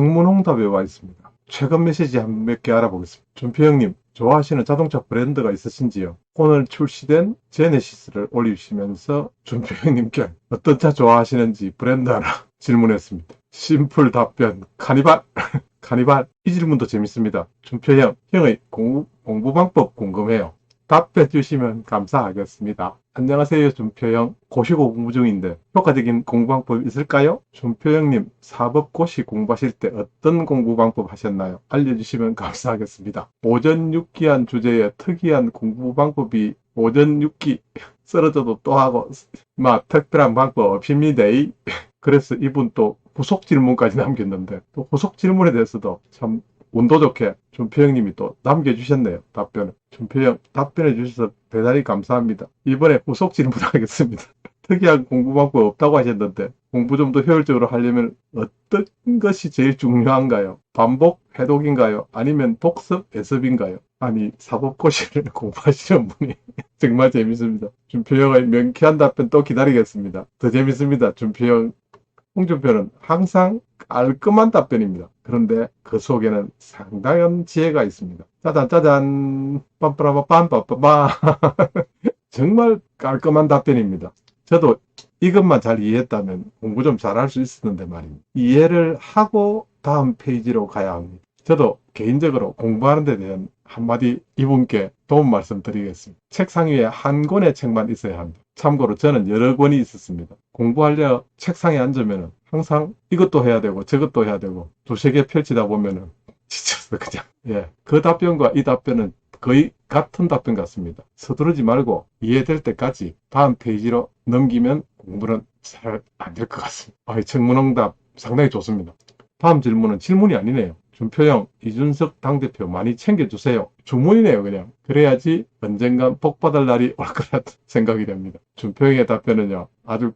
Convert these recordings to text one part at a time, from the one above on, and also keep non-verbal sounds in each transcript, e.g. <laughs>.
청문홍답에 와 있습니다. 최근 메시지 한 몇 개 알아보겠습니다. 준표 형님, 좋아하시는 자동차 브랜드가 있으신지요? 오늘 출시된 제네시스를 올리시면서 준표 형님께 어떤 차 좋아하시는지 브랜드 하나 <laughs> 질문했습니다. 심플 답변, 카니발! <laughs> 카니발! 이 질문도 재밌습니다. 준표 형, 형의 공부, 공부 방법 궁금해요. 답해 주시면 감사하겠습니다. 안녕하세요, 준표형. 고시고 공부 중인데 효과적인 공부 방법 있을까요? 준표형님, 사법고시 공부하실 때 어떤 공부 방법 하셨나요? 알려주시면 <laughs> 감사하겠습니다. 오전 6기한 주제에 특이한 공부 방법이 오전 6기 <laughs> 쓰러져도 또 하고 막 특별한 방법 없습니다. <laughs> 그래서 이분 또 후속 질문까지 남겼는데 또 후속 질문에 대해서도 참 운도 좋게 준표 형님이 또 남겨주셨네요. 답변을. 준표 형 답변해 주셔서 대단히 감사합니다. 이번에 후속 질문 하겠습니다. <laughs> 특이한 공부 방법 없다고 하셨는데 공부 좀 더 효율적으로 하려면 어떤 것이 제일 중요한가요? 반복 해독인가요? 아니면 복습 애습인가요? 아니 사법고시를 <laughs> 공부하시는 분이 <laughs> 정말 재밌습니다. 준표 형의 명쾌한 답변 또 기다리겠습니다. 더 재밌습니다. 준표 형 홍준표는 항상 깔끔한 답변입니다. 그런데 그 속에는 상당한 지혜가 있습니다. 짜잔 짜잔 빰빠라바 빰빠빠빠 <laughs> 정말 깔끔한 답변입니다. 저도 이것만 잘 이해했다면 공부 좀 잘할 수 있었는데 말입니다. 이해를 하고 다음 페이지로 가야 합니다. 저도 개인적으로 공부하는 데 대한 한마디 이분께 도움 말씀드리겠습니다. 책상 위에 한 권의 책만 있어야 합니다. 참고로 저는 여러 권이 있었습니다. 공부하려 책상에 앉으면 항상 이것도 해야 되고 저것도 해야 되고 두세 개 펼치다 보면은 <laughs> 지쳤어 그냥. 예. 그 답변과 이 답변은 거의 같은 답변 같습니다. 서두르지 말고 이해될 때까지 다음 페이지로 넘기면 공부는 잘 안 될 것 같습니다. 아, 청문응답 상당히 좋습니다. 다음 질문은 질문이 아니네요. 준표형, 이준석 당대표 많이 챙겨주세요. 주문이네요, 그냥. 그래야지 언젠간 복 받을 날이 올 거라 <laughs> 생각이 됩니다. 준표형의 답변은요, 아주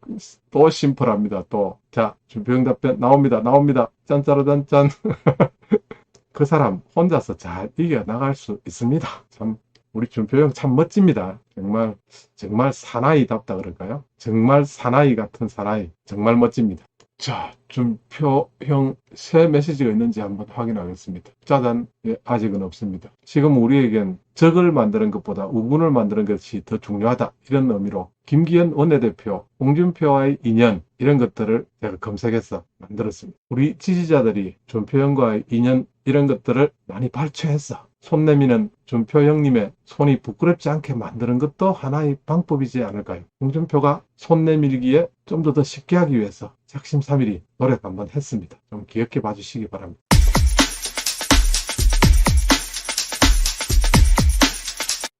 또 심플합니다, 또. 자, 준표형 답변 나옵니다, 나옵니다. 짠짜라짠짠. <laughs> 그 사람 혼자서 잘 이겨나갈 수 있습니다. 참, 우리 준표형 참 멋집니다. 정말, 정말 사나이답다 그럴까요? 정말 사나이 같은 사나이. 정말 멋집니다. 자, 준표형 새 메시지가 있는지 한번 확인하겠습니다. 짜잔, 예, 아직은 없습니다. 지금 우리에겐 적을 만드는 것보다 우군을 만드는 것이 더 중요하다. 이런 의미로 김기현 원내대표, 홍준표와의 인연 이런 것들을 제가 검색해서 만들었습니다. 우리 지지자들이 준표형과의 인연 이런 것들을 많이 발췌했어. 손 내미는 준표 형님의 손이 부끄럽지 않게 만드는 것도 하나의 방법이지 않을까요? 홍준표가 손 내밀기에 좀 더 더 쉽게 하기 위해서 작심 삼일이 노력 한번 했습니다. 좀 귀엽게 봐주시기 바랍니다.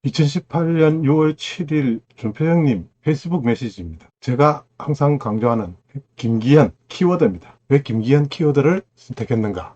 (2018년 6월 7일) 준표 형님 페이스북 메시지입니다. 제가 항상 강조하는 김기현 키워드입니다. 왜 김기현 키워드를 선택했는가?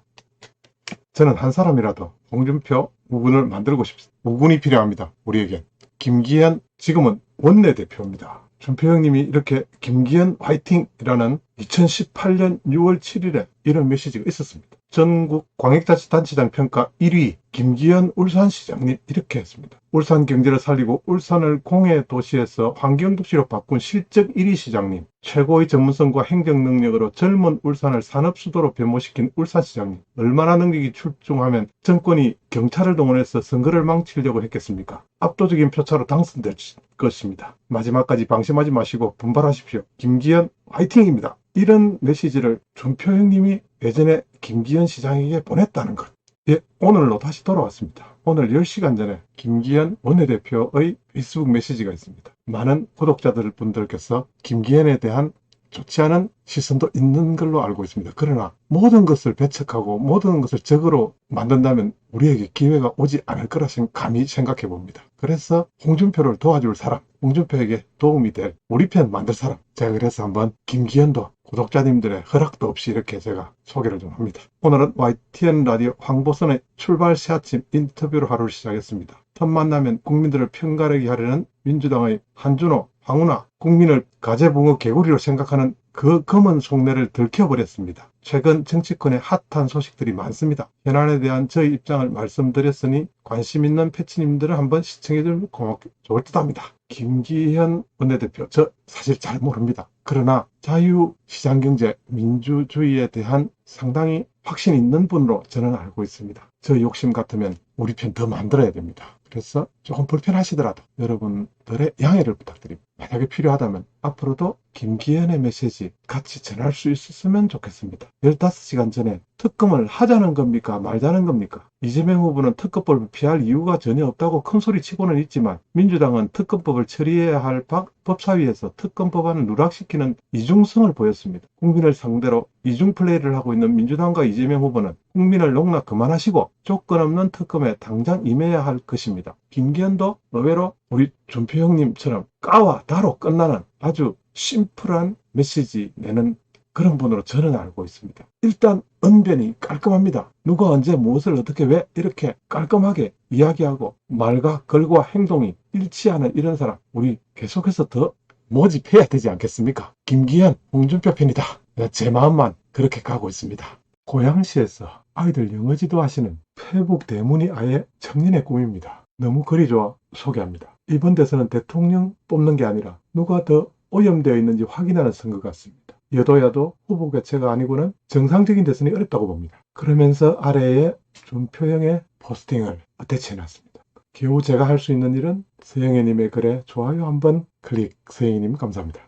저는 한 사람이라도 홍준표 우군을 만들고 싶습니다. 우군이 필요합니다. 우리에겐. 김기현 지금은 원내대표입니다. 준표 형님이 이렇게 김기현 화이팅이라는 2018년 6월 7일에 이런 메시지가 있었습니다. 전국 광역자치단체장 평가 1위 김기현 울산시장님 이렇게 했습니다. 울산 경제를 살리고 울산을 공해 도시에서 환경 도시로 바꾼 실적 1위 시장님 최고의 전문성과 행정 능력으로 젊은 울산을 산업 수도로 변모시킨 울산 시장님 얼마나 능력이 출중하면 정권이 경찰을 동원해서 선거를 망치려고 했겠습니까? 압도적인 표차로 당선될 것입니다. 마지막까지 방심하지 마시고 분발하십시오. 김기현 화이팅입니다. 이런 메시지를 준표 형님이 예전에 김기현 시장에게 보냈다는 것. 예, 오늘로 다시 돌아왔습니다. 오늘 10시간 전에 김기현 원내대표의 페이스북 메시지가 있습니다. 많은 구독자들 분들께서 김기현에 대한 좋지 않은 시선도 있는 걸로 알고 있습니다. 그러나 모든 것을 배척하고 모든 것을 적으로 만든다면 우리에게 기회가 오지 않을 거라 감히 생각해 봅니다. 그래서 홍준표를 도와줄 사람, 홍준표에게 도움이 될 우리 편 만들 사람. 제가 그래서 한번 김기현도 구독자님들의 허락도 없이 이렇게 제가 소개를 좀 합니다. 오늘은 YTN 라디오 황보선의 출발 새 아침 인터뷰로 하루를 시작했습니다. 첫 만나면 국민들을 편가르게 하려는 민주당의 한준호, 황운하, 국민을 가재붕어 개구리로 생각하는 그 검은 속내를 들켜버렸습니다. 최근 정치권에 핫한 소식들이 많습니다. 현안에 대한 저희 입장을 말씀드렸으니 관심 있는 패치님들은 한번 시청해주면 고맙, 좋을 듯 합니다. 김기현 원내대표, 저 사실 잘 모릅니다. 그러나 자유 시장경제, 민주주의에 대한 상당히 확신 있는 분으로 저는 알고 있습니다. 저 욕심 같으면 우리 편 더 만들어야 됩니다. 그래서 조금 불편하시더라도 여러분들의 양해를 부탁드립니다. 만약에 필요하다면 앞으로도 김기현의 메시지 같이 전할 수 있었으면 좋겠습니다. 15시간 전에 특검을 하자는 겁니까? 말자는 겁니까? 이재명 후보는 특검법을 피할 이유가 전혀 없다고 큰 소리 치고는 있지만 민주당은 특검법을 처리해야 할 박- 법사위에서 특검 법안을 누락시키는 이중성을 보였습니다. 국민을 상대로 이중 플레이를 하고 있는 민주당과 이재명 후보는 국민을 농락 그만하시고 조건 없는 특검에 당장 임해야 할 것입니다. 김기현도 의외로 우리 존표 형님처럼 까와 다로 끝나는 아주 심플한 메시지 내는 그런 분으로 저는 알고 있습니다. 일단 언변이 깔끔합니다. 누가 언제 무엇을 어떻게 왜 이렇게 깔끔하게 이야기하고 말과 글과 행동이 일치하는 이런 사람 우리 계속해서 더 모집해야 되지 않겠습니까? 김기현, 홍준표 편이다. 제 마음만 그렇게 가고 있습니다. 고양시에서 아이들 영어 지도하시는 페북 대문이 아예 청년의 꿈입니다. 너무 글이 좋아 소개합니다. 이번 대선은 대통령 뽑는 게 아니라 누가 더 오염되어 있는지 확인하는 선거 같습니다. 여도야도 후보 교체가 아니고는 정상적인 대선이 어렵다고 봅니다. 그러면서 아래에 준표형의 포스팅을 대체해놨습니다. 겨우 제가 할 수 있는 일은 서영애님의 글에 좋아요 한번 클릭 서영애님 감사합니다.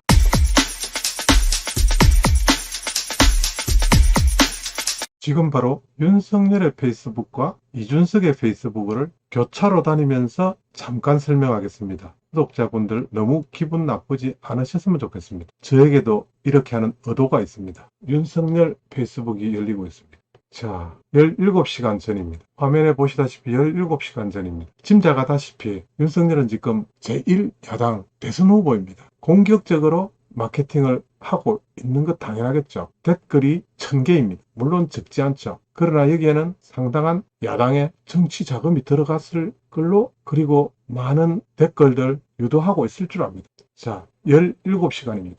지금 바로 윤석열의 페이스북과 이준석의 페이스북을 교차로 다니면서 잠깐 설명하겠습니다. 구독자분들 너무 기분 나쁘지 않으셨으면 좋겠습니다. 저에게도 이렇게 하는 의도가 있습니다. 윤석열 페이스북이 열리고 있습니다. 자, 17시간 전입니다. 화면에 보시다시피 17시간 전입니다. 짐작하다시피 윤석열은 지금 제1야당 대선 후보입니다. 공격적으로 마케팅을 하고 있는 것 당연하겠죠. 댓글이 1000개입니다. 물론 적지 않죠. 그러나 여기에는 상당한 야당의 정치 자금이 들어갔을 걸로 그리고 많은 댓글들 유도하고 있을 줄 압니다. 자, 17시간입니다.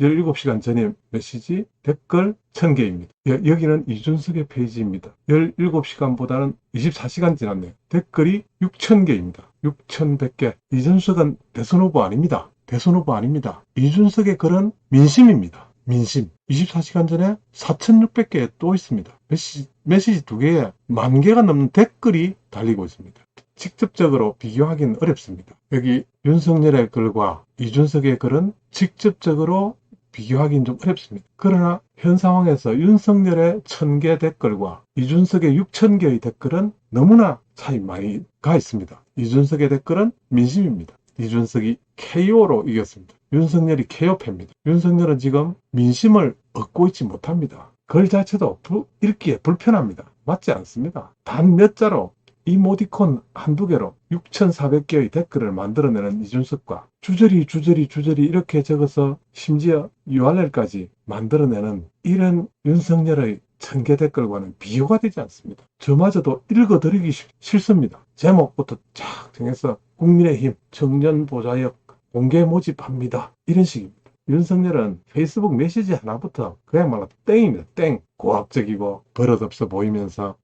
17시간 전에 메시지 댓글 1000개입니다. 여 기는 이준석의 페이지입니다. 17시간보다는 24시간 지났네요. 댓글이 6000개입니다. 6100개. 이준석은 대선 후보 아닙니다. 대선 후보 아닙니다. 이준석의 글은 민심입니다. 민심. 24시간 전에 4,600개 또 있습니다. 메시지, 메시지 두 개에 만 개가 넘는 댓글이 달리고 있습니다. 직접적으로 비교하기는 어렵습니다. 여기 윤석열의 글과 이준석의 글은 직접적으로 비교하기는 좀 어렵습니다. 그러나 현 상황에서 윤석열의 1000개 댓글과 이준석의 6000개의 댓글은 너무나 차이 많이 가 있습니다. 이준석의 댓글은 민심입니다. 이준석이 KO로 이겼습니다. 윤석열이 KO패입니다. 윤석열은 지금 민심을 얻고 있지 못합니다. 글 자체도 부, 읽기에 불편합니다. 맞지 않습니다. 단 몇 자로 이모디콘 한두 개로 6,400개의 댓글을 만들어내는 이준석과 주저리 주저리 주저리 이렇게 적어서 심지어 URL까지 만들어내는 이런 윤석열의 천개 댓글과는 비교가 되지 않습니다. 저마저도 읽어드리기 싫습니다. 제목부터 쫙 정해서 국민의힘 청년 보좌역 공개 모집합니다. 이런 식입니다. 윤석열은 페이스북 메시지 하나부터 그야말로 땡입니다. 땡. 고압적이고 버릇없어 보이면서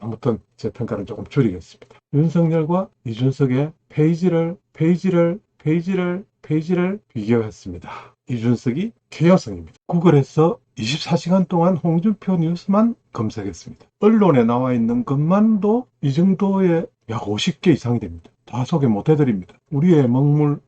아무튼 제 평가를 조금 줄이겠습니다. 윤석열과 이준석의 페이지를 페이지를 페이지를 페이지를 비교했습니다. 이준석이 개여성입니다. 구글에서 24시간 동안 홍준표 뉴스만 검색했습니다. 언론에 나와 있는 것만도 이 정도의 약 50개 이상이 됩니다. 다 소개 못 해드립니다. 우리의 먹물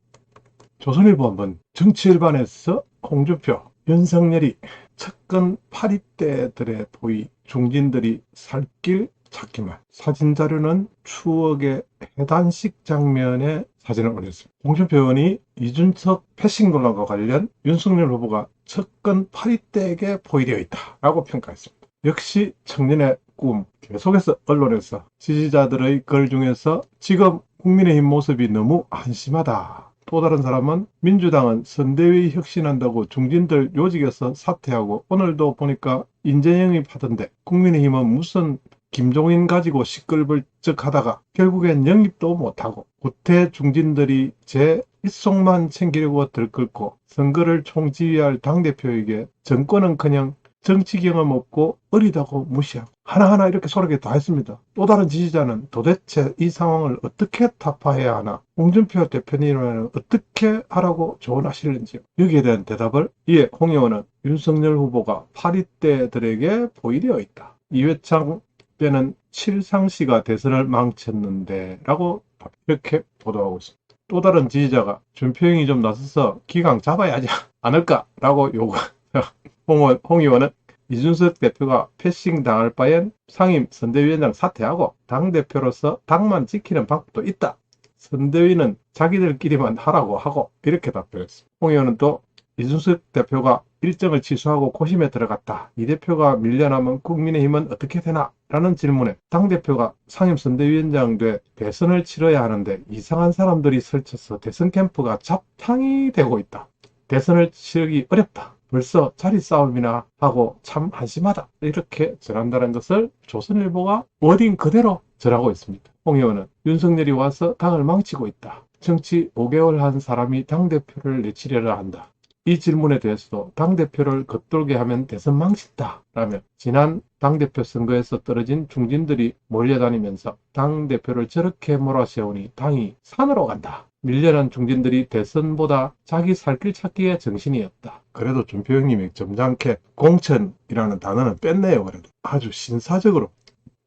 조선일보 한번 정치일반에서 홍준표, 윤석열이 측근 8입대들의 도의 중진들이 살길 찾기만 사진 자료는 추억의 해단식 장면의 사진을 올렸습니다. 홍준표 의원이 이준석 패싱 논란과 관련 윤석열 후보가 측근 8입대에게 포위되어 있다라고 평가했습니다. 역시 청년의 꿈 계속해서 언론에서 지지자들의 글 중에서 지금 국민의힘 모습이 너무 한심하다. 또 다른 사람은 민주당은 선대위 혁신한다고 중진들 요직에서 사퇴하고 오늘도 보니까 인재영입 하던데 국민의힘은 무슨 김종인 가지고 시끌벌쩍 하다가 결국엔 영입도 못하고 구태 중진들이 제 일속만 챙기려고 들끓고 선거를 총지휘할 당대표에게 정권은 그냥 정치 경험 없고 어리다고 무시하고 하나하나 이렇게 소리게 다 했습니다. 또 다른 지지자는 도대체 이 상황을 어떻게 타파해야 하나 홍준표 대표님은 어떻게 하라고 조언하시는지요. 여기에 대한 대답을 이에 홍 의원은 윤석열 후보가 8위대들에게 보이되어 있다. 이회창 때는 칠상시가 대선을 망쳤는데 라고 이렇게 보도하고 있습니다. 또 다른 지지자가 준표형이 좀 나서서 기강 잡아야 하지 않을까 라고 요구. <laughs> 홍, 의원- 홍 의원은 이준석 대표가 패싱 당할 바엔 상임 선대위원장 사퇴하고 당대표로서 당만 지키는 방법도 있다. 선대위는 자기들끼리만 하라고 하고 이렇게 답변했습니다. 홍 의원은 또 이준석 대표가 일정을 취소하고 고심에 들어갔다. 이 대표가 밀려나면 국민의힘은 어떻게 되나? 라는 질문에 당대표가 상임선대위원장 돼 대선을 치러야 하는데 이상한 사람들이 설쳐서 대선 캠프가 잡탕이 되고 있다. 대선을 치르기 어렵다. 벌써 자리 싸움이나 하고 참 한심하다. 이렇게 전한다는 것을 조선일보가 워딩 그대로 전하고 있습니다. 홍 의원은 윤석열이 와서 당을 망치고 있다. 정치 5개월 한 사람이 당대표를 내치려라 한다. 이 질문에 대해서도 당대표를 겉돌게 하면 대선 망친다. 라며 지난 당대표 선거에서 떨어진 중진들이 몰려다니면서 당대표를 저렇게 몰아세우니 당이 산으로 간다. 밀려난 중진들이 대선보다 자기 살길 찾기에 정신이 없다. 그래도 준표 형님이 점잖게 공천이라는 단어는 뺐네요. 그래도 아주 신사적으로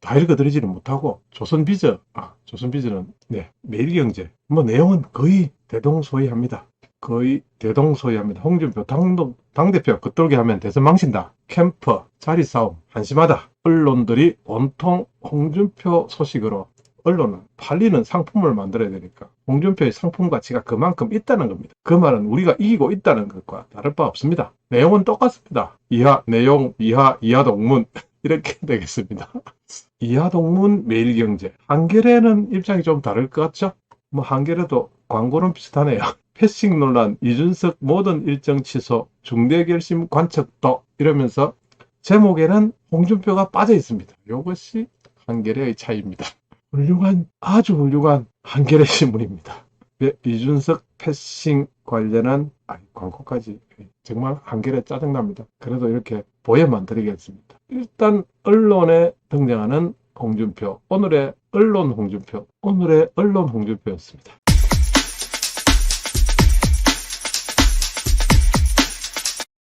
다 읽어드리지는 못하고 조선비저, 아 조선비저는 네 매일경제 뭐 내용은 거의 대동소이합니다. 거의 대동소이합니다. 홍준표 당도, 당대표 겉돌게 하면 대선 망친다. 캠프, 자리 싸움, 한심하다. 언론들이 온통 홍준표 소식으로 언론은 팔리는 상품을 만들어야 되니까 홍준표의 상품 가치가 그만큼 있다는 겁니다. 그 말은 우리가 이기고 있다는 것과 다를 바 없습니다. 내용은 똑같습니다. 이하 내용, 이하, 이하 동문 <laughs> 이렇게 되겠습니다. <laughs> 이하 동문 매일경제 한겨레는 입장이 좀 다를 것 같죠? 뭐 한겨레도 광고는 비슷하네요. 패싱 논란, 이준석 모든 일정 취소, 중대 결심 관측도 이러면서 제목에는 홍준표가 빠져 있습니다. 이것이 한겨레의 차이입니다. 훌륭한, 아주 훌륭한 한겨레 신문입니다. 네, 이준석 패싱 관련한 아, 광고까지 정말 한겨레 짜증납니다. 그래도 이렇게 보여만 드리겠습니다. 일단 언론에 등장하는 홍준표, 오늘의 언론 홍준표, 오늘의 언론 홍준표였습니다.